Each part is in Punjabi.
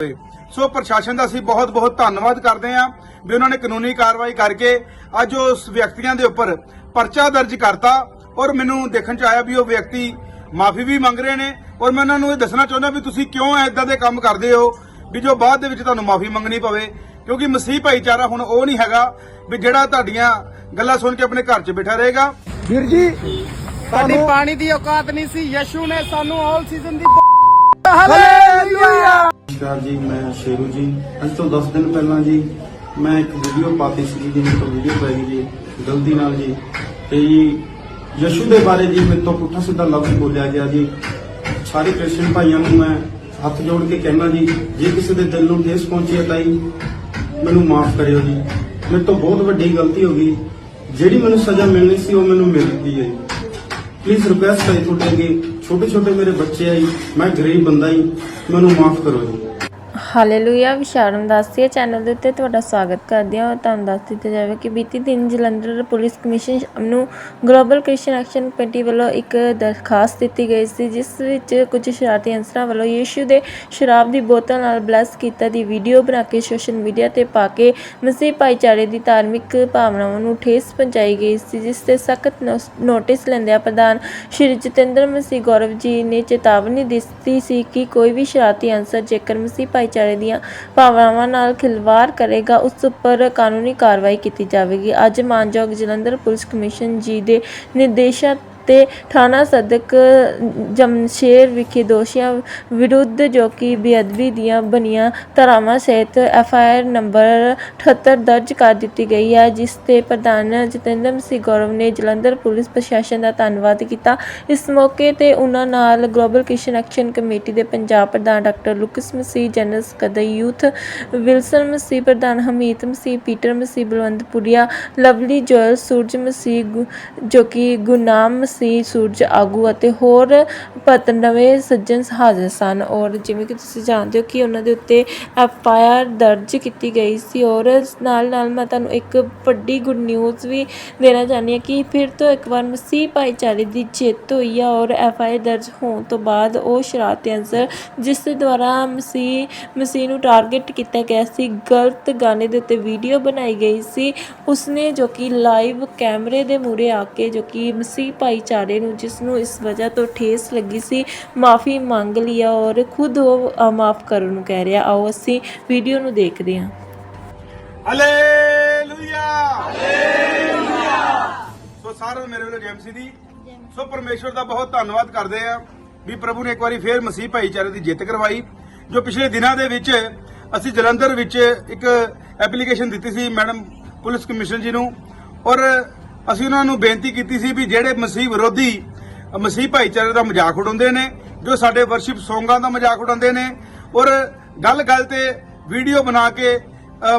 ਸੋ ਪ੍ਰਸ਼ਾਸਨ ਦਾ ਅਸੀਂ ਬਹੁਤ ਬਹੁਤ ਧੰਨਵਾਦ ਕਰਦੇ ਹਾਂ ਵੀ ਉਹਨਾਂ ਨੇ ਕਾਨੂੰਨੀ ਕਾਰਵਾਈ ਕਰਕੇ ਅੱਜ ਉਸ ਵਿਅਕਤੀਆਂ ਦੇ ਉੱਪਰ ਪਰਚਾ ਦਰਜ ਕਰਤਾ ਔਰ ਮੈਨੂੰ ਦੇਖਣ ਚ ਆਇਆ ਵੀ ਉਹ ਵਿਅਕਤੀ ਮਾਫੀ ਵੀ ਮੰਗ ਰਹੇ ਨੇ ਔਰ ਮੈਂ ਉਹਨਾਂ ਨੂੰ ਇਹ ਦੱਸਣਾ ਚਾਹੁੰਦਾ ਵੀ ਤੁਸੀਂ ਕਿਉਂ ਐਦਾਂ ਦੇ ਕੰਮ ਕਰਦੇ ਹੋ ਵੀ ਜੋ ਬਾਅਦ ਦੇ ਵਿੱਚ ਤੁਹਾਨੂੰ ਮਾਫੀ ਮੰਗਣੀ ਪਵੇ ਕਿਉਂਕਿ ਮਸੀਹ ਭਾਈਚਾਰਾ ਹੁਣ ਉਹ ਨਹੀਂ ਹੈਗਾ ਵੀ ਜਿਹੜਾ ਤੁਹਾਡੀਆਂ ਗੱਲਾਂ ਸੁਣ ਕੇ ਆਪਣੇ ਘਰ 'ਚ ਬੈਠਾ ਰਹੇਗਾ। ਵੀਰ ਜੀ ਸਾਡੀ ਪਾਣੀ ਦੀ ਔਕਾਤ ਨਹੀਂ ਸੀ ਯਸ਼ੂ ਨੇ ਸਾਨੂੰ ਆਲ ਸੀਜ਼ਨ ਦੀ ਹਾਲੇਲੂਇਆ ਨਮਸਕਾਰ ਜੀ, ਮੈਂ ਸ਼ੇਰੂ ਜੀ। ਅੱਜ ਤੋਂ 10 ਦਿਨ ਪਹਿਲਾਂ ਜੀ, ਮੈਂ ਇੱਕ ਵੀਡੀਓ ਪਾਤੀ ਸੀ ਜੀ ਮੇਰੇ ਵੀਡੀਓ ਪੈ ਗਈ ਜੀ, ਗਲਤੀ ਨਾਲ ਜੀ। ਤੇ ਜੀ, ਯਸ਼ੂ ਦੇ ਬਾਰੇ ਜੀ ਮੇਰੇ ਤੋਂ ਪੁੱਠਾ ਸਿੱਧਾ ਲਫ਼ਜ਼ ਬੋਲਿਆ ਗਿਆ ਜੀ। ਸਾਰੇ ਕ੍ਰਿਸਚੀਅਨ ਭਾਈਆਂ ਨੂੰ ਮੈਂ ਹੱਥ ਜੋੜ ਕੇ ਕਹਿਣਾ ਜੀ, ਜੇ ਕਿਸੇ ਦੇ ਦਿਲ ਨੂੰ ਠੇਸ ਪਹੁੰਚੀ ਹੈ ਤਾਂ ਜੀ, ਮੈਨੂੰ ਮਾਫ ਕਰਿਓ ਜੀ। ਮੇਰੇ ਤੋਂ ਬਹੁਤ ਵੱਡੀ ਗਲਤੀ ਹੋ ਗਈ। ਜਿਹੜੀ ਮੈਨੂੰ ਸਜ਼ਾ ਮਿਲਣੀ ਸੀ, ਉਹ ਮੈਨੂੰ ਮਿਲ ਗਈ ਹੈ ਪਲੀਜ਼ ਰਿਕੁਐਸਟ ਹੈ ਤੁਹਾਡੇ ਅੱਗੇ ਛੋਟੇ ਛੋਟੇ ਮੇਰੇ ਬੱਚੇ ਆ ਜੀ ਮੈਂ ਗਰੀਬ ਬੰਦਾ ਜੀ ਮੈਨੂੰ ਮਾਫ ਕਰੋ ਜੀ। ਹਾਲੇਲੂਇਆ, ਵਿਸ਼ਾਰਮ ਦਾਸੀਆ ਚੈਨਲ ਦੇ ਉੱਤੇ ਤੁਹਾਡਾ ਸਵਾਗਤ ਕਰਦੇ ਹਾਂ। ਤੁਹਾਨੂੰ ਦੱਸ ਦਿੱਤਾ ਜਾਵੇ ਕਿ ਬੀਤੀ ਦਿਨ ਜਲੰਧਰ ਪੁਲਿਸ ਕਮਿਸ਼ਨ ਨੂੰ ਗਲੋਬਲ ਕ੍ਰਿਸਚੀਅਨ ਐਕਸ਼ਨ ਕਮੇਟੀ ਵੱਲੋਂ ਇੱਕ ਦਰਖਾਸਤ ਦਿੱਤੀ ਗਈ ਸੀ, ਜਿਸ ਵਿੱਚ ਕੁਝ ਸ਼ਰਾਰਤੀ ਅੰਸਰਾਂ ਵੱਲੋਂ ਯੀਸ਼ੂ ਦੇ ਸ਼ਰਾਬ ਦੀ ਬੋਤਲ ਨਾਲ ਬਲੈਸ ਕੀਤਾ ਦੀ ਵੀਡੀਓ ਬਣਾ ਕੇ ਸੋਸ਼ਲ ਮੀਡੀਆ ਤੇ ਪਾ ਕੇ ਮਸੀਹ ਭਾਈਚਾਰੇ ਦੀ ਧਾਰਮਿਕ ਭਾਵਨਾਵਾਂ ਨੂੰ ਠੇਸ ਪਹੁੰਚਾਈ ਗਈ ਸੀ, ਜਿਸ ਤੇ ਸਖਤ ਨੋਟਿਸ ਲੈਂਦਿਆਂ ਪ੍ਰਧਾਨ ਸ਼੍ਰੀ ਜਤਿੰਦਰ ਮਸੀਹ ਗੌਰਵ ਜੀ ਨੇ ਚੇਤਾਵਨੀ ਦਿੱਤੀ ਸੀ ਕਿ ਕੋਈ ਵੀ ਸ਼ਰਾਰਤੀ ਅੰਸਰ ਜੇਕਰ ਮਸੀਹ ਭਾਈ ਭਾਈਚਾਰੇ ਦੀਆਂ ਭਾਵਨਾਵਾਂ ਨਾਲ ਖਿਲਵਾੜ ਕਰੇਗਾ, ਉਸ ਉੱਪਰ ਕਾਨੂੰਨੀ ਕਾਰਵਾਈ ਕੀਤੀ ਜਾਵੇਗੀ। ਅੱਜ ਮਾਨਯੋਗ ਜਲੰਧਰ ਪੁਲਿਸ ਕਮਿਸ਼ਨ ਜੀ ਦੇ ਨਿਰਦੇਸ਼ਾਂ ਤੇ ਥਾਣਾ ਸਦਕ, ਜਮਸ਼ੇਰ ਵਿਖੇ ਦੋਸ਼ੀਆਂ ਵਿਰੁੱਧ ਜੋ ਕਿ ਬੇਅਦਬੀ ਦੀਆਂ ਬਣੀਆਂ ਧਾਰਾਵਾਂ ਸਹਿਤ ਐਫ ਆਈ ਆਰ ਨੰਬਰ 78 ਦਰਜ ਕਰ ਦਿੱਤੀ ਗਈ ਹੈ, ਜਿਸ ਤੇ ਪ੍ਰਧਾਨ ਜਤਿੰਦਰ ਸਿੰਘ ਗੌਰਵ ਨੇ ਜਲੰਧਰ ਪੁਲਿਸ ਪ੍ਰਸ਼ਾਸਨ ਦਾ ਧੰਨਵਾਦ ਕੀਤਾ। ਇਸ ਮੌਕੇ ਤੇ ਉਹਨਾਂ ਨਾਲ ਗਲੋਬਲ ਕ੍ਰਿਸਚੀਅਨ ਐਕਸ਼ਨ ਕਮੇਟੀ ਦੇ ਪੰਜਾਬ ਪ੍ਰਧਾਨ ਡਾਕਟਰ ਲੁਕਸ ਮਸੀਹ ਜਨਰਲ ਸਕੱਤਰ ਯੂਥ ਵਿਲਸਨ ਮਸੀਹ ਪ੍ਰਧਾਨ ਹਮੀਤ ਮਸੀਹ, ਪੀਟਰ ਮਸੀਹ ਬਲਵੰਤਪੁਰੀਆ ਲਵਲੀ ਜੋਇਲ ਸੂਰਜ ਮਸੀਹ ਗੁ- ਜੋ ਕਿ ਗੁਨਾਮ ਸੀ, ਸੂਰਜ, ਆਗੂ ਅਤੇ ਹੋਰ ਪਤਨਵੇਂ ਸੱਜਣ ਹਾਜ਼ਰ ਸਨ। ਔਰ ਜਿਵੇਂ ਕਿ ਤੁਸੀਂ ਜਾਣਦੇ ਹੋ ਕਿ ਉਹਨਾਂ ਦੇ ਉੱਤੇ ਐਫ ਆਈ ਆਰ ਦਰਜ ਕੀਤੀ ਗਈ ਸੀ। ਔਰ ਨਾਲ ਨਾਲ ਮੈਂ ਤੁਹਾਨੂੰ ਇੱਕ ਵੱਡੀ ਗੁੱਡ ਨਿਊਜ਼ ਵੀ ਦੇਣਾ ਚਾਹੁੰਦੀ ਹਾਂ ਕਿ ਫਿਰ ਤੋਂ ਇੱਕ ਵਾਰ ਮਸੀਹ ਭਾਈਚਾਰੇ ਦੀ ਜਿੱਤ ਹੋਈ ਆ ਔਰ ਐਫ ਆਈ ਆਰ ਦਰਜ ਹੋਣ ਤੋਂ ਬਾਅਦ ਉਹ ਸ਼ਰਾਰਤੀ ਅੰਸਰ ਜਿਸ ਦੇ ਦੁਆਰਾ ਮਸੀਹ ਮਸੀਹ ਨੂੰ ਟਾਰਗੇਟ ਕੀਤਾ ਗਿਆ ਸੀ, ਗਲਤ ਗਾਣੇ ਦੇ ਉੱਤੇ ਵੀਡੀਓ ਬਣਾਈ ਗਈ ਸੀ। ਉਸਨੇ ਜੋ ਕਿ ਲਾਈਵ ਕੈਮਰੇ ਦੇ ਮੂਹਰੇ ਆ ਕੇ ਜੋ ਕਿ ਮਸੀਹ ਭਾਈ ਭਾਈਚਾਰੇ ਨੂੰ ਜਿਸ ਨੂੰ ਇਸ ਵਜ੍ਹਾ ਤੋਂ ਠੇਸ ਲੱਗੀ ਸੀ ਮਾਫੀ ਮੰਗ ਲਈ ਆ ਔਰ ਖੁਦ ਉਹ ਮਾਫ ਕਰਨ ਨੂੰ ਕਹਿ ਰਿਹਾ। ਆਓ ਅਸੀਂ ਵੀਡੀਓ ਨੂੰ ਦੇਖਦੇ ਹਾਂ। ਹਾਲੇਲੂਇਆ ਹਾਲੇਲੂਇਆ ਸੋ ਸਾਰਿਆਂ ਨੂੰ ਮੇਰੇ ਵੱਲੋਂ ਜੈ ਮਸੀਹ ਦੀ। ਸੋ ਪਰਮੇਸ਼ਵਰ ਦਾ ਬਹੁਤ ਧੰਨਵਾਦ ਕਰਦੇ ਆ ਵੀ ਪ੍ਰਭੂ ਨੇ ਇੱਕ ਵਾਰੀ ਫੇਰ ਮਸੀਹ ਭਾਈਚਾਰੇ ਦੀ ਜਿੱਤ ਕਰਵਾਈ ਜੋ ਪਿਛਲੇ ਦਿਨਾਂ ਦੇ ਵਿੱਚ ਅਸੀਂ ਜਲੰਧਰ ਵਿੱਚ ਇੱਕ ਐਪਲੀਕੇਸ਼ਨ ਦਿੱਤੀ ਸੀ ਮੈਡਮ ਪੁਲਿਸ ਕਮਿਸ਼ਨ ਜੀ ਨੂੰ ਔਰ ਅਸੀਂ ਉਹਨਾਂ ਨੂੰ ਬੇਨਤੀ ਕੀਤੀ ਸੀ ਵੀ ਜਿਹੜੇ ਮਸੀਹ ਵਿਰੋਧੀ, ਮਸੀਹ ਭਾਈਚਾਰੇ ਦਾ ਮਜ਼ਾਕ ਉਡਾਉਂਦੇ ਨੇ, ਜੋ ਸਾਡੇ ਵਰਸ਼ਿਪ ਸੌਂਗਾਂ ਦਾ ਮਜ਼ਾਕ ਉਡਾਉਂਦੇ ਨੇ, ਔਰ ਗੱਲ-ਗੱਲ ਤੇ ਵੀਡੀਓ ਬਣਾ ਕੇ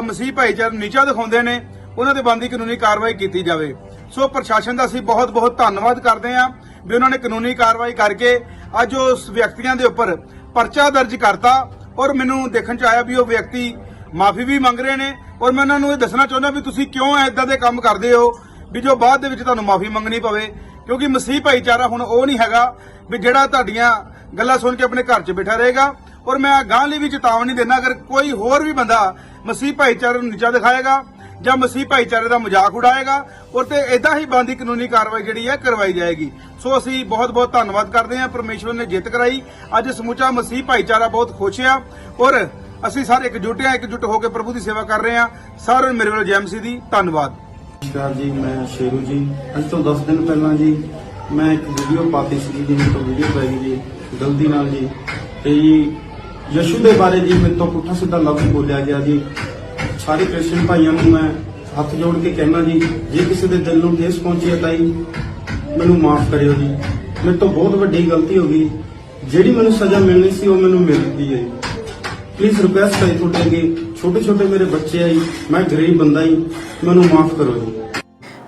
ਮਸੀਹ ਭਾਈਚਾਰੇ ਨੂੰ ਨੀਚਾ ਦਿਖਾਉਂਦੇ ਨੇ, ਉਹਨਾਂ ਦੇ ਬੰਦੀ ਕਾਨੂੰਨੀ ਕਾਰਵਾਈ ਕੀਤੀ ਜਾਵੇ। ਸੋ ਪ੍ਰਸ਼ਾਸਨ ਦਾ ਅਸੀਂ ਬਹੁਤ-ਬਹੁਤ ਧੰਨਵਾਦ ਕਰਦੇ ਹਾਂ ਵੀ ਉਹਨਾਂ ਨੇ ਕਾਨੂੰਨੀ ਕਾਰਵਾਈ ਕਰਕੇ ਅੱਜ ਉਸ ਵਿਅਕਤੀਆਂ ਦੇ ਉੱਪਰ ਪਰਚਾ ਦਰਜ ਕਰਤਾ, ਔਰ ਮੈਨੂੰ ਦੇਖਣ ਚ ਆਇਆ ਵੀ ਉਹ ਵਿਅਕਤੀ ਮਾਫੀ ਵੀ ਮੰਗ ਰਹੇ ਨੇ, ਔਰ ਮੈਂ ਉਹਨਾਂ ਨੂੰ ਇਹ ਦੱਸਣਾ ਚਾਹੁੰਦਾ ਵੀ ਤੁਸੀਂ ਕਿਉਂ ਐਦਾਂ ਦੇ ਕੰਮ ਕਰਦੇ ਹੋ? ਵੀ ਜੋ ਬਾਅਦ ਦੇ ਵਿੱਚ ਤੁਹਾਨੂੰ ਮਾਫੀ ਮੰਗਣੀ ਪਵੇ, ਕਿਉਂਕਿ ਮਸੀਹ ਭਾਈਚਾਰਾ ਹੁਣ ਉਹ ਨਹੀਂ ਹੈਗਾ ਵੀ ਜਿਹੜਾ ਤੁਹਾਡੀਆਂ ਗੱਲਾਂ ਸੁਣ ਕੇ ਆਪਣੇ ਘਰ 'ਚ ਬੈਠਾ ਰਹੇਗਾ। ਔਰ ਮੈਂ ਗਾਂ ਲਈ ਵੀ ਚੇਤਾਵਨੀ ਦੇਣਾ ਅਗਰ ਕੋਈ ਹੋਰ ਵੀ ਬੰਦਾ ਮਸੀਹ ਭਾਈਚਾਰੇ ਨੂੰ ਨੀਚਾ ਦਿਖਾਏਗਾ ਜਾਂ ਮਸੀਹ ਭਾਈਚਾਰੇ ਦਾ ਮਜ਼ਾਕ ਉਡਾਏਗਾ, ਔਰ ਤੇ ਇਦਾਂ ਹੀ ਬੰਦੀ ਕਾਨੂੰਨੀ ਕਾਰਵਾਈ ਜਿਹੜੀ ਹੈ ਕਰਵਾਈ ਜਾਏਗੀ। ਸੋ ਅਸੀਂ ਬਹੁਤ-ਬਹੁਤ ਧੰਨਵਾਦ ਕਰਦੇ ਹਾਂ, ਪਰਮੇਸ਼ਵਰ ਨੇ ਜਿੱਤ ਕਰਾਈ। ਅੱਜ ਸਮੁੱਚਾ ਮਸੀਹ ਭਾਈਚਾਰਾ ਬਹੁਤ ਖੁਸ਼ ਆ, ਔਰ ਅਸੀਂ ਸਾਰੇ ਇਕਜੁੱਟ ਆ ਇਕਜੁੱਟ ਹੋ ਕੇ ਪ੍ਰਭੂ ਦੀ ਸੇਵਾ ਕਰ ਰਹੇ ਹਾਂ। ਸਾਰਿਆਂ ਨੂੰ ਮੇਰੇ ਵੱਲੋਂ ਜੈ ਮਸੀਹ ਦੀ ਧੰਨਵਾਦ। ਨਮਸਕਾਰ ਜੀ, ਮੈਂ ਸ਼ੇਰੂ ਜੀ। ਅੱਜ ਤੋਂ 10 ਦਿਨ ਪਹਿਲਾਂ ਜੀ, ਮੈਂ ਇੱਕ ਵੀਡੀਓ ਪਾਤੀ ਸੀ ਜੀ ਮੇਰੇ ਤੋਂ ਵੀਡੀਓ ਪੈ ਗਈ ਜੀ, ਗਲਤੀ ਨਾਲ ਜੀ। ਤੇ ਜੀ, ਯਸ਼ੂ ਦੇ ਬਾਰੇ ਜੀ ਮੇਰੇ ਤੋਂ ਪੁੱਠਾ ਸਿੱਧਾ ਲਫ਼ਜ਼ ਬੋਲਿਆ ਗਿਆ ਜੀ। ਸਾਰੇ ਕ੍ਰਿਸਚੀਅਨ ਭਾਈਆਂ ਨੂੰ ਮੈਂ ਹੱਥ ਜੋੜ ਕੇ ਕਹਿਣਾ ਜੀ, ਜੇ ਕਿਸੇ ਦੇ ਦਿਲ ਨੂੰ ਠੇਸ ਪਹੁੰਚੀ ਹੈ ਤਾਂ ਜੀ ਮੈਨੂੰ ਮਾਫ ਕਰਿਓ ਜੀ। ਮੇਰੇ ਤੋਂ ਬਹੁਤ ਵੱਡੀ ਗਲਤੀ ਹੋ ਗਈ। ਜਿਹੜੀ ਮੈਨੂੰ ਸਜ਼ਾ ਮਿਲਣੀ ਸੀ, ਉਹ ਮੈਨੂੰ ਮਿਲ ਗਈ ਹੈ ਪਲੀਜ਼ ਰਿਕੁਐਸਟ ਹੈ ਤੁਹਾਡੇ ਅੱਗੇ ਛੋਟੇ ਛੋਟੇ ਮੇਰੇ ਬੱਚੇ ਆ ਜੀ ਮੈਂ ਗਰੀਬ ਬੰਦਾ ਜੀ ਮੈਨੂੰ ਮਾਫ ਕਰੋ ਜੀ।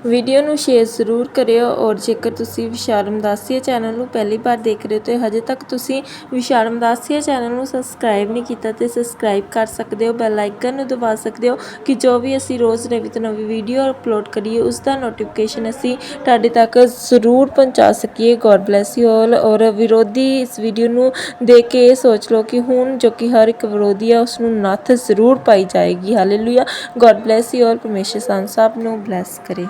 ਵੀਡੀਓ ਨੂੰ ਸ਼ੇਅਰ ਜ਼ਰੂਰ ਕਰਿਓ ਔਰ ਜੇਕਰ ਤੁਸੀਂ ਵਿਸ਼ਾਲ ਦਾਸੀਆ ਚੈਨਲ ਨੂੰ ਪਹਿਲੀ ਵਾਰ ਦੇਖ ਰਹੇ ਹੋ ਤੇ ਹਜੇ ਤੱਕ ਤੁਸੀਂ ਵਿਸ਼ਾਲ ਦਾਸੀਆ ਚੈਨਲ ਨੂੰ ਸਬਸਕ੍ਰਾਈਬ ਨਹੀਂ ਕੀਤਾ ਤੇ ਸਬਸਕ੍ਰਾਈਬ ਕਰ ਸਕਦੇ ਹੋ ਬੈਲ ਆਈਕਨ ਨੂੰ ਦਬਾ ਸਕਦੇ ਹੋ ਕਿ ਜੋ ਵੀ ਅਸੀਂ ਰੋਜ਼ ਨਵੀਂ ਤੋਂ ਨਵੀਂ ਵੀਡੀਓ ਅਪਲੋਡ ਕਰੀਏ, ਉਸ ਦਾ ਨੋਟੀਫਿਕੇਸ਼ਨ ਅਸੀਂ ਤੁਹਾਡੇ ਤੱਕ ਜ਼ਰੂਰ ਪਹੁੰਚਾ ਸਕੀਏ। ਗੋਡ ਬlesਸ ਯੂ ਆਲ ਔਰ ਵਿਰੋਧੀ ਇਸ ਵੀਡੀਓ ਨੂੰ ਦੇਖ ਕੇ ਇਹ ਸੋਚ ਲਓ ਕਿ ਹੁਣ ਜੋ ਕਿ ਹਰ ਇੱਕ ਵਿਰੋਧੀ ਆ ਉਸ ਨੂੰ ਨੱਥ ਜ਼ਰੂਰ ਪਾਈ ਜਾਏਗੀ। Hallelujah God bless you all ਪਰਮੇਸ਼ਰ ਸਾਨੂੰ ਸਾਹਿਬ ਨੂੰ ਬlesਸ ਕਰੇ।